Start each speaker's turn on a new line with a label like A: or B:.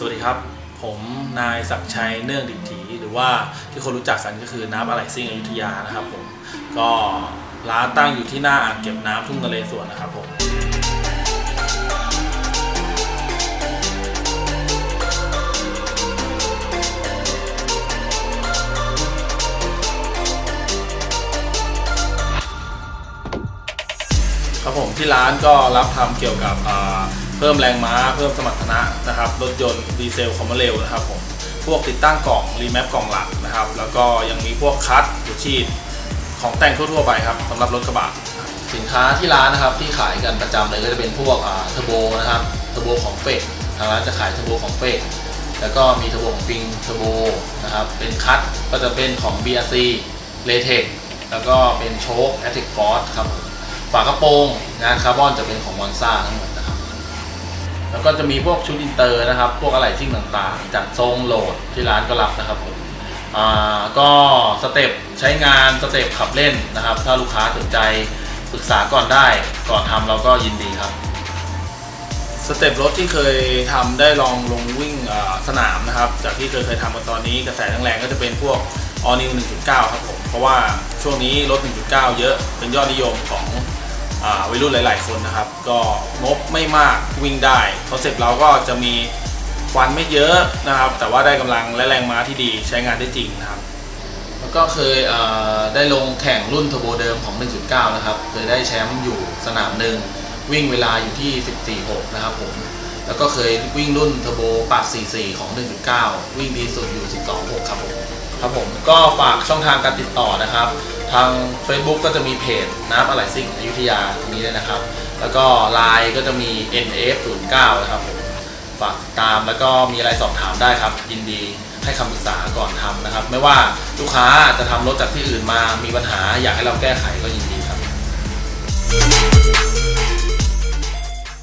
A: สวัสดีครับ ผมนายศักชัยเนื่องดิษฐีหรือว่าที่คนรู้จักกันก็คือน้ำอะไหล่ซิ่งอยุธยานะครับผม ก็ร้านตั้งอยู่ที่หน้าอ่างเก็บน้ำทุ่งนเรศวรนะครับผมครับผมที่ร้านก็รับทำเกี่ยวกับ เพิ่มแรงม้า เพิ่มสมรรถนะนะครับรถยนต์ดีเซลคอมเมอร์เรลนะครับผมพวกติดตั้งกล่องรีแมปกล่องหลักนะครับ แล้วก็ยังมีพวกคัตหัวฉีดของแต่งทั่วๆไปครับสำหรับรถกระบะ
B: สินค้าที่ร้านนะครับที่ขายกันประจำเลยก็จะเป็นพวกเทอร์โบนะครับเทอร์โบของเฟกทางร้านจะขายเทอร์โบของเฟกแล้วก็มีเทอร์โบของปิงเทอร์โบนะครับเป็นคัตก็จะเป็นของ BRC l a t e x แล้วก็เป็นโชค a t t i c Force ครับฝากระโปรงงานคาร์บอนจะเป็นของมอนซ่าทั้งหมด แล้วก็จะมีพวกชุดอินเตอร์นะครับ พวกอะไหล่ซิ่งต่างๆ จัดทรงโหลดที่ร้านก็รับนะครับผมอ่าก็สเต็ปใช้งานสเต็ปขับเล่นนะครับ ถ้าลูกค้าสนใจปรึกษาก่อนได้ก่อนทำเราก็ยินดีครับ
A: สเต็ปรถที่เคยทำได้ลองลงวิ่งสนามนะครับ จากที่เคยเคยทำกันตอนนี้กระแสแรงๆก็จะเป็นพวก All New 1.9 ครับผม เพราะว่าช่วงนี้รถ 1.9 เยอะเป็นยอดนิยมของ วัยรุ่นหลาย ๆ คนนะครับ ก็งบไม่มากวิ่งได้คอนเซ็ปต์เราก็จะมีควันไม่เยอะนะครับ แต่ว่าได้กำลังและแรงม้าที่ดีใช้งานได้จริงนะครับ
B: แล้วก็เคยเได้ลงแข่งรุ่นเทอร์โบเดิมของ 1.9 นะครับ เคยได้แชมป์อยู่สนามหนึ่งวิ่งเวลาอยู่ที่ 14.6 นะครับผม แล้วก็เคยวิ่งรุ่นเทอร์โบปัด44 ของ 1.9 วิ่งดีสุดอยู่ 12.6 ครับผม ครับผม ก็ฝากช่องทางการติดต่อนะครับ ทาง Facebook ก็จะมีเพจน้ำอะไหล่ซิ่งอยุธยาตรงนี้ด้วยนะครับ แล้วก็ Line ก็จะมี NF09 นะครับผมฝากติดตามแล้วก็มีอะไรสอบถามได้ครับ ยินดีให้คำปรึกษาก่อนทำนะครับ ไม่ว่าลูกค้าจะทำรถจากที่อื่นมามีปัญหาอยากให้เราแก้ไขก็ยินดีครับ